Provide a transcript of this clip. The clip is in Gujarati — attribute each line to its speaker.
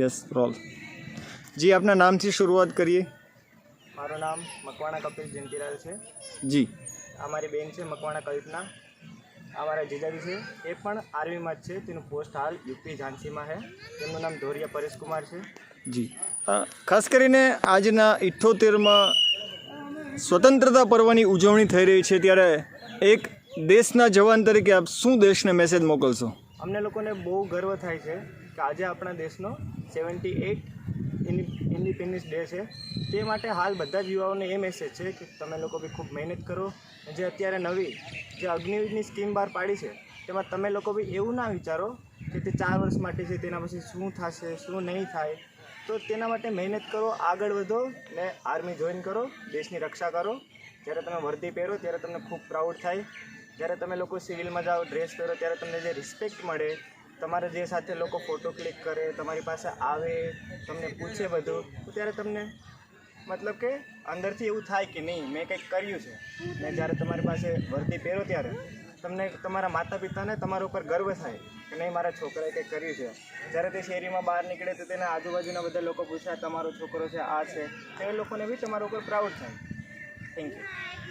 Speaker 1: યસ રોલ જી આપના નામથી શરૂઆત કરીએ.
Speaker 2: મારું નામ મકવાણા કપિલ જયંતિલાલ છે.
Speaker 1: જી.
Speaker 2: આ મારી બેન છે મકવાણા કલ્પના. આ મારા જીજાજી છે. એ પણ આર્મીમાં જ છે. તેનું પોસ્ટ હાલ યુપી ઝાંસીમાં છે. તેમનું નામ ધોરિયા પરેશકુમાર છે.
Speaker 1: જી. ખાસ કરીને આજના ઇઠ્ઠોતેરમાં સ્વતંત્રતા પર્વની ઉજવણી થઈ રહી છે ત્યારે એક દેશના જવાન તરીકે આપ શું દેશને મેસેજ મોકલશો?
Speaker 2: અમને લોકોને બહુ ગર્વ થાય છે કે આજે આપણા દેશનો સેવન્ટી એટ ઇન્ડિપેન્ડન્સ ડે છે. તે માટે હાલ બધા જ યુવાઓને એ મેસેજ છે કે તમે લોકો બી ખૂબ મહેનત કરો. જે અત્યારે નવી જે અગ્નિવીરની સ્કીમ બહાર પાડી છે, તેમાં તમે લોકો બી એવું ના વિચારો કે તે ચાર વર્ષ માટે છે, તેના પછી શું થશે, શું નહીં થાય. તો તેના માટે મહેનત કરો, આગળ વધો ને આર્મી જોઈન કરો, દેશની રક્ષા કરો. જ્યારે તમે વર્દી પહેરો, ત્યારે તમને ખૂબ પ્રાઉડ થાય. જ્યારે તમે લોકો સિવિલમાં જાઓ ડ્રેસ પહેરો, ત્યારે તમને જે રિસ્પેક્ટ મળે, તમારા જે સાથે લોકો ફોટો ક્લિક કરે, તમારી પાસે આવે, તમને પૂછે બધું, તો ત્યારે તમને મતલબ કે અંદરથી એવું થાય કે નહીં, મેં કંઈક કર્યું છે. ને જ્યારે તમારી પાસે વર્દી પહેરો ત્યારે, તમને તમારા માતા પિતાને તમારા ઉપર ગર્વ થાય કે નહીં, મારા છોકરાએ કંઈક કર્યું છે. જ્યારે તે શેરીમાં બહાર નીકળે તો તેના આજુબાજુના બધા લોકો પૂછે તમારો છોકરો છે, આ છે, તો લોકોને બી તમારા ઉપર પ્રાઉડ થાય. Thank you